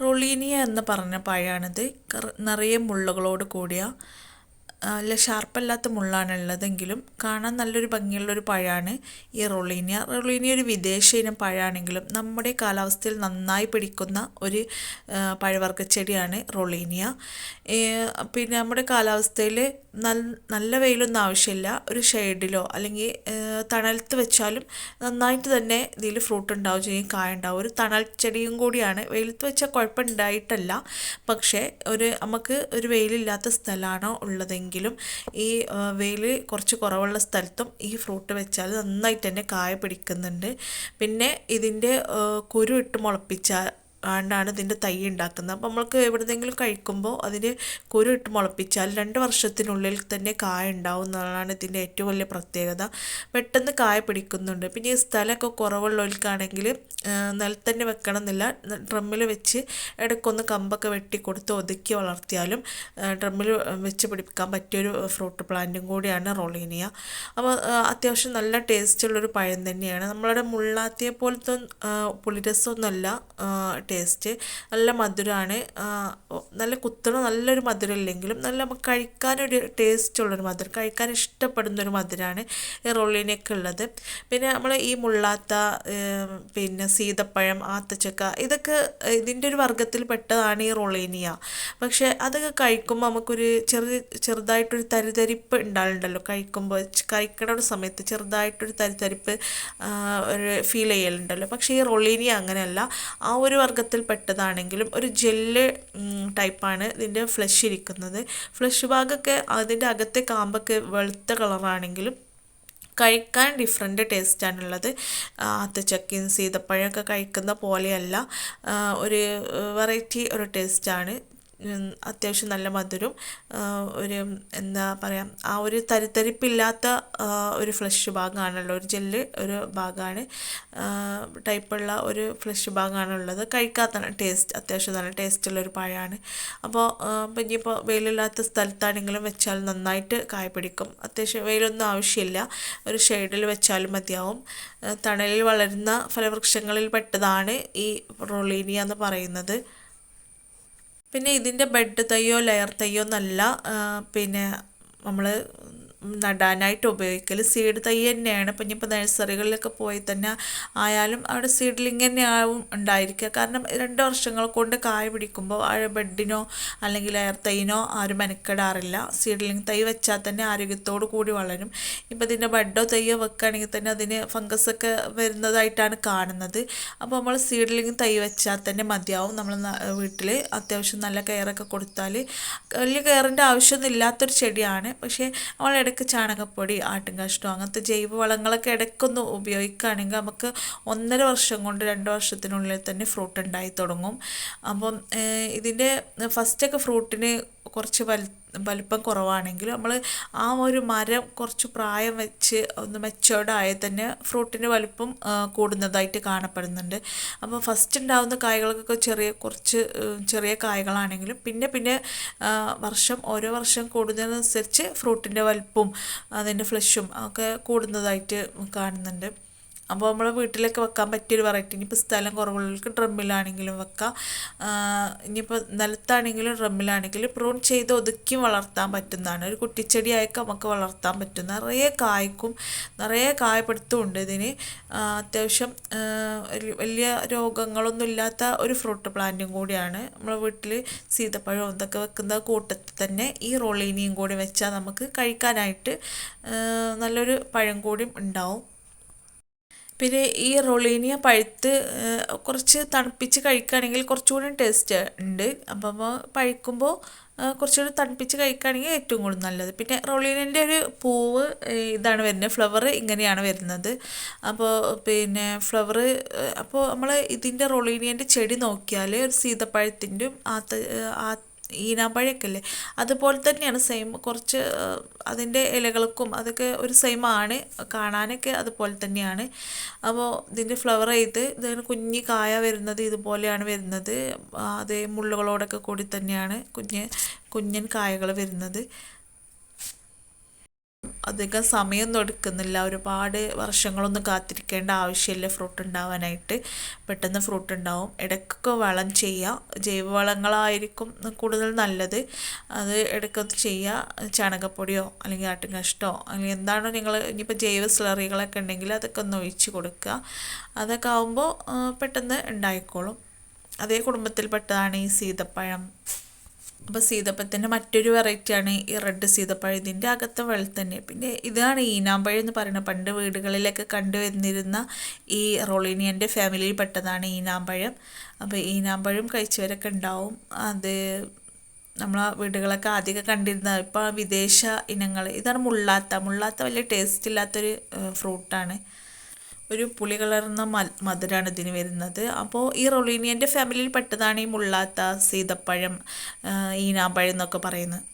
Rollinia എന്ന് പറഞ്ഞ പഴമാണിത്. നിറയെ മുള്ളുകളോട് കൂടിയ നല്ല ഷാർപ്പല്ലാത്ത മുള്ളാണ് ഉള്ളതെങ്കിലും കാണാൻ നല്ലൊരു ഭംഗിയുള്ളൊരു പഴമാണ് ഈ റൊളീനിയ. റൊളീനിയ ഒരു വിദേശ ഇനം പഴമാണെങ്കിലും നമ്മുടെ കാലാവസ്ഥയിൽ നന്നായി പിടിക്കുന്ന ഒരു പഴവർഗ പഴവർഗച്ചെടിയാണ് റൊളീനിയ. പിന്നെ നമ്മുടെ കാലാവസ്ഥയിൽ നല്ല വെയിലൊന്നും ആവശ്യമില്ല. ഒരു ഷെയ്ഡിലോ അല്ലെങ്കിൽ തണലത്ത് വെച്ചാലും നന്നായിട്ട് തന്നെ ഇതിൽ ഫ്രൂട്ട് ഉണ്ടാവും ചെയ്യും കായ ഉണ്ടാവും ഒരു തണൽ ചെടിയും കൂടിയാണ്. വെയിലത്ത് വെച്ചാൽ കുഴപ്പമുണ്ടായിട്ടല്ല. പക്ഷേ ഒരു നമുക്ക് ഒരു വെയിലില്ലാത്ത സ്ഥലമാണോ ഉള്ളതെങ്കിലും ഈ വെയിൽ കുറച്ച് കുറവുള്ള സ്ഥലത്തും ഈ ഫ്രൂട്ട് വെച്ചാൽ നന്നായിട്ട് തന്നെ കായ പിടിക്കുന്നുണ്ട്. പിന്നെ ഇതിന്റെ കുരു ഇട്ട് മുളപ്പിച്ചാൽ ആണ്ടാണ് ഇതിന്റെ തൈ ഉണ്ടാക്കുന്നത്. അപ്പോൾ നമ്മൾക്ക് എവിടെന്നെങ്കിലും കഴിക്കുമ്പോൾ അതിന് കുരു ഇട്ട് മുളപ്പിച്ചാൽ രണ്ട് വർഷത്തിനുള്ളിൽ തന്നെ കായ ഉണ്ടാവും എന്നുള്ളതാണ് ഇതിന്റെ ഏറ്റവും വലിയ പ്രത്യേകത. പെട്ടെന്ന് കായ പിടിക്കുന്നുണ്ട്. പിന്നെ ഈ സ്ഥലമൊക്കെ കുറവുള്ളവർക്കാണെങ്കിൽ നിലത്തന്നെ വെക്കണം എന്നില്ല ഡ്രമ്മിൽ വെച്ച് ഇടയ്ക്കൊന്ന് കമ്പൊക്കെ വെട്ടി കൊടുത്ത് ഒതുക്കി വളർത്തിയാലും ഡ്രമ്മിൽ വെച്ച് പിടിപ്പിക്കാൻ പറ്റിയൊരു ഫ്രൂട്ട് പ്ലാന്റും കൂടിയാണ് റോളീനിയ. അപ്പോൾ അത്യാവശ്യം നല്ല ടേസ്റ്റുള്ളൊരു പഴം തന്നെയാണ്. നമ്മളുടെ മുള്ളാത്തിയെ പോലത്തെ പുളിരസമൊന്നുമല്ല ടേസ്റ്റ് നല്ല മധുരമാണ് നല്ല കുത്തണ നല്ലൊരു മധുരം ഇല്ലെങ്കിലും നല്ല നമുക്ക് കഴിക്കാനൊരു ടേസ്റ്റുള്ളൊരു മധുരം കഴിക്കാൻ ഇഷ്ടപ്പെടുന്നൊരു മധുരമാണ് ഈ റോളിനൊക്കെ ഉള്ളത്. പിന്നെ നമ്മൾ ഈ മുള്ളാത്ത പിന്നെ സീതപ്പഴം ആത്തച്ചക്ക ഇതൊക്കെ ഇതിന്റെ ഒരു വർഗത്തിൽ പെട്ടതാണ് ഈ റൊളീനിയ. പക്ഷേ അതൊക്കെ കഴിക്കുമ്പോൾ നമുക്കൊരു ചെറു ചെറുതായിട്ടൊരു തരിതരിപ്പ് ഉണ്ടാവുന്നുണ്ടല്ലോ കഴിക്കുമ്പോൾ കഴിക്കണ ഒരു സമയത്ത് ചെറുതായിട്ടൊരു തരിതരിപ്പ് ഒരു ഫീൽ ചെയ്യലുണ്ടല്ലോ. പക്ഷേ ഈ റൊളീനിയ അങ്ങനെയല്ല. ആ ഒരു വർഗത്തിൽ പെട്ടതാണെങ്കിലും ഒരു ജെല്ല് ടൈപ്പാണ് ഇതിന്റെ ഫ്ലഷ് ഇരിക്കുന്നത്. ഫ്ലഷ് ഭാഗമൊക്കെ അതിന്റെ അകത്തെ കാമ്പൊക്കെ വെളുത്ത കളറാണെങ്കിലും കഴിക്കാൻ ഡിഫറെന്റ് ടേസ്റ്റാണുള്ളത് അത്തച്ചക്കയും സീതപ്പഴമൊക്കെ കഴിക്കുന്ന പോലെയല്ല. ഒരു വെറൈറ്റി ഒരു ടേസ്റ്റാണ് അത്യാവശ്യം നല്ല മധുരം ഒരു എന്താ പറയുക ആ ഒരു തരിത്തരിപ്പില്ലാത്ത ഒരു ഫ്ലഷ് ഭാഗമാണല്ലോ ഒരു ജെല്ല് ഒരു ഭാഗമാണ് ടൈപ്പുള്ള ഒരു ഫ്ലഷ് ഭാഗമാണുള്ളത് കഴിക്കാത്ത ടേസ്റ്റ് അത്യാവശ്യം നല്ല ടേസ്റ്റുള്ള ഒരു പഴമാണ്. അപ്പോൾ ഇനിയിപ്പോൾ വെയിലില്ലാത്ത സ്ഥലത്താണെങ്കിലും വെച്ചാൽ നന്നായിട്ട് കായ പിടിക്കും. അത്യാവശ്യം വെയിലൊന്നും ആവശ്യമില്ല. ഒരു ഷെയ്ഡിൽ വെച്ചാലും മതിയാവും. തണലിൽ വളരുന്ന ഫലവൃക്ഷങ്ങളിൽ പെട്ടതാണ് ഈ റൊളീനിയ എന്ന് പറയുന്നത്. പിന്നെ ഇതിന്റെ ബെഡ് തയ്യോ ലെയർ തൈയോ എന്നല്ല പിന്നെ നമ്മൾ നടാനായിട്ട് ഉപയോഗിക്കൽ സീഡ് തൈ തന്നെയാണ്. ഇപ്പം ഇനിയിപ്പോൾ നഴ്സറികളിലൊക്കെ പോയി തന്നെ ആയാലും അവിടെ സീഡ്ലിങ് തന്നെയാവും ഉണ്ടായിരിക്കുക. കാരണം രണ്ട് വർഷങ്ങൾ കൊണ്ട് കായ പിടിക്കുമ്പോൾ ആ ബെഡിനോ അല്ലെങ്കിൽ എയർ തൈനോ ആരും മെനക്കെടാറില്ല. സീഡ്ലിങ് തൈ വെച്ചാൽ തന്നെ ആരോഗ്യത്തോടു കൂടി വളരും. ഇപ്പം ഇതിന്റെ ബെഡോ തൈയോ വെക്കുകയാണെങ്കിൽ തന്നെ അതിന് ഫംഗസൊക്കെ വരുന്നതായിട്ടാണ് കാണുന്നത്. അപ്പോൾ നമ്മൾ സീഡ്ലിങ് തൈ വെച്ചാൽ തന്നെ മതിയാവും നമ്മൾ വീട്ടിൽ അത്യാവശ്യം നല്ല കെയറൊക്കെ കൊടുത്താൽ വലിയ കെയറിന്റെ ആവശ്യമൊന്നും ഇല്ലാത്തൊരു ചെടിയാണ്. പക്ഷേ നമ്മൾ ഇടയ്ക്ക് ചാണകപ്പൊടി ആട്ടുംകാഷ്ടം അങ്ങനത്തെ ജൈവ വളങ്ങളൊക്കെ ഇടയ്ക്കൊന്ന് ഉപയോഗിക്കുകയാണെങ്കിൽ നമുക്ക് ഒന്നര വർഷം കൊണ്ട് രണ്ട് വർഷത്തിനുള്ളിൽ തന്നെ ഫ്രൂട്ട് ഉണ്ടായി തുടങ്ങും. അപ്പം ഇതിന്റെ ഫസ്റ്റൊക്കെ ഫ്രൂട്ടിന് കുറച്ച് വലു വലിപ്പം കുറവാണെങ്കിലും നമ്മൾ ആ ഒരു മരം കുറച്ച് പ്രായം വെച്ച് ഒന്ന് മെച്ചേർഡ് തന്നെ ഫ്രൂട്ടിന്റെ വലിപ്പം കൂടുന്നതായിട്ട് കാണപ്പെടുന്നുണ്ട്. അപ്പോൾ ഫസ്റ്റ് ഉണ്ടാകുന്ന കായകൾക്കൊക്കെ ചെറിയ കുറച്ച് ചെറിയ കായകളാണെങ്കിലും പിന്നെ പിന്നെ വർഷം ഓരോ വർഷം കൂടുന്നതിനനുസരിച്ച് ഫ്രൂട്ടിന്റെ വലിപ്പവും അതിന്റെ ഫ്ലഷും ഒക്കെ കൂടുന്നതായിട്ട് കാണുന്നുണ്ട്. അപ്പോൾ നമ്മൾ വീട്ടിലൊക്കെ വെക്കാൻ പറ്റിയൊരു വെറൈറ്റി ഇനിയിപ്പോൾ സ്ഥലം കുറവുള്ളവർക്ക് ഡ്രമ്മിലാണെങ്കിലും വെക്കാം. ഇനിയിപ്പോൾ നിലത്താണെങ്കിലും ഡ്രമ്മിലാണെങ്കിലും പ്രൂൺ ചെയ്ത് ഒതുക്കി വളർത്താൻ പറ്റുന്നതാണ്. ഒരു കുട്ടിച്ചെടിയായൊക്കെ നമുക്ക് വളർത്താൻ പറ്റും. നിറയെ കായ്ക്കും നിറയെ കായപ്പെടുത്തുമുണ്ട് ഇതിന്. അത്യാവശ്യം വലിയ രോഗങ്ങളൊന്നും ഇല്ലാത്ത ഒരു ഫ്രൂട്ട് പ്ലാന്റും കൂടിയാണ്. നമ്മൾ വീട്ടിൽ സീതപ്പഴം ഇതൊക്കെ വെക്കുന്ന കൂട്ടത്തിൽ തന്നെ ഈ റോളീനിയും കൂടി വെച്ചാൽ നമുക്ക് കഴിക്കാനായിട്ട് നല്ലൊരു പഴം കൂടിയും ഉണ്ടാവും. പിന്നെ ഈ റൊളീനിയ പഴുത്ത് കുറച്ച് തണുപ്പിച്ച് കഴിക്കുകയാണെങ്കിൽ കുറച്ചുകൂടി ടേസ്റ്റ് ഉണ്ട്. അപ്പം അപ്പോൾ പഴുക്കുമ്പോൾ കുറച്ചുകൂടി തണുപ്പിച്ച് കഴിക്കുകയാണെങ്കിൽ ഏറ്റവും കൂടുതൽ നല്ലത്. പിന്നെ റൊളീനിന്റെ ഒരു പൂവ് ഇതാണ് വരുന്നത്. ഫ്ലവർ ഇങ്ങനെയാണ് വരുന്നത്. അപ്പോൾ പിന്നെ ഫ്ലവർ അപ്പോൾ നമ്മൾ ഇതിന്റെ റൊളീനിയന്റെ ചെടി നോക്കിയാൽ ഒരു സീതപ്പഴത്തിന്റെയും ആത്ത അല്ലേ അതുപോലെ തന്നെയാണ് സെയിം കുറച്ച് അതിന്റെ ഇലകൾക്കും അതൊക്കെ ഒരു സെയിം ആണ്. കാണാനൊക്കെ അതുപോലെ തന്നെയാണ്. അപ്പോൾ ഇതിന്റെ ഫ്ലവർ ചെയ്ത് ഇതിന് കുഞ്ഞി കായ വരുന്നത് ഇതുപോലെയാണ് വരുന്നത്. അതേ മുള്ളുകളോടൊക്കെ കൂടി തന്നെയാണ് കുഞ്ഞ് കുഞ്ഞൻ കായകൾ വരുന്നത്. അധികം സമയമൊന്നും എടുക്കുന്നില്ല. ഒരുപാട് വർഷങ്ങളൊന്നും കാത്തിരിക്കേണ്ട ആവശ്യമില്ല ഫ്രൂട്ട് ഉണ്ടാവാനായിട്ട്. പെട്ടെന്ന് ഫ്രൂട്ട് ഉണ്ടാവും. ഇടയ്ക്കൊക്കെ വളം ചെയ്യുക. ജൈവവളങ്ങളായിരിക്കും കൂടുതൽ നല്ലത്. അത് ഇടയ്ക്കൊക്കെ ചെയ്യുക. ചാണകപ്പൊടിയോ അല്ലെങ്കിൽ ആട്ടും കഷ്ടമോ അല്ലെങ്കിൽ എന്താണോ നിങ്ങൾ ഇനിയിപ്പോൾ ജൈവ സ്ലറികളൊക്കെ ഉണ്ടെങ്കിൽ അതൊക്കെ ഒന്ന് ഒഴിച്ച് കൊടുക്കുക. അതൊക്കെ ആവുമ്പോൾ പെട്ടെന്ന് ഉണ്ടായിക്കോളും. അതേ കുടുംബത്തിൽപ്പെട്ടതാണ് ഈ സീതപ്പഴം. അപ്പോൾ സീതപ്പഴത്തിന്റെ മറ്റൊരു വെറൈറ്റിയാണ് ഈ റെഡ് സീതപ്പഴം. ഇതിന്റെ അകത്തെ വെളുത്തന്നെ തന്നെ. പിന്നെ ഇതാണ് ഈനാമ്പഴം എന്ന് പറയുന്നത് പണ്ട് വീടുകളിലൊക്കെ കണ്ടുവന്നിരുന്ന ഈ റോളിനിയന്റെ ഫാമിലിയിൽ പെട്ടതാണ് ഈനാമ്പഴം. അപ്പോൾ ഈനാമ്പഴം കഴിച്ചവരൊക്കെ ഉണ്ടാവും. അത് നമ്മളെ വീടുകളൊക്കെ ആദ്യമൊക്കെ കണ്ടിരുന്നത്. ഇപ്പോൾ വിദേശ ഇനങ്ങൾ ഇതാണ് മുള്ളാത്ത. മുള്ളാത്ത വലിയ ടേസ്റ്റ് ഇല്ലാത്തൊരു ഫ്രൂട്ടാണ് ഒരു പുളി കലർന്ന മധുരമാണ് ഇതിന് വരുന്നത്. അപ്പോൾ ഈ റൊളീനിയന്റെ ഫാമിലിയിൽ പെട്ടതാണ് ഈ മുള്ളാത്ത സീതപ്പഴം ഈനാമ്പഴം എന്നൊക്കെ പറയുന്നത്.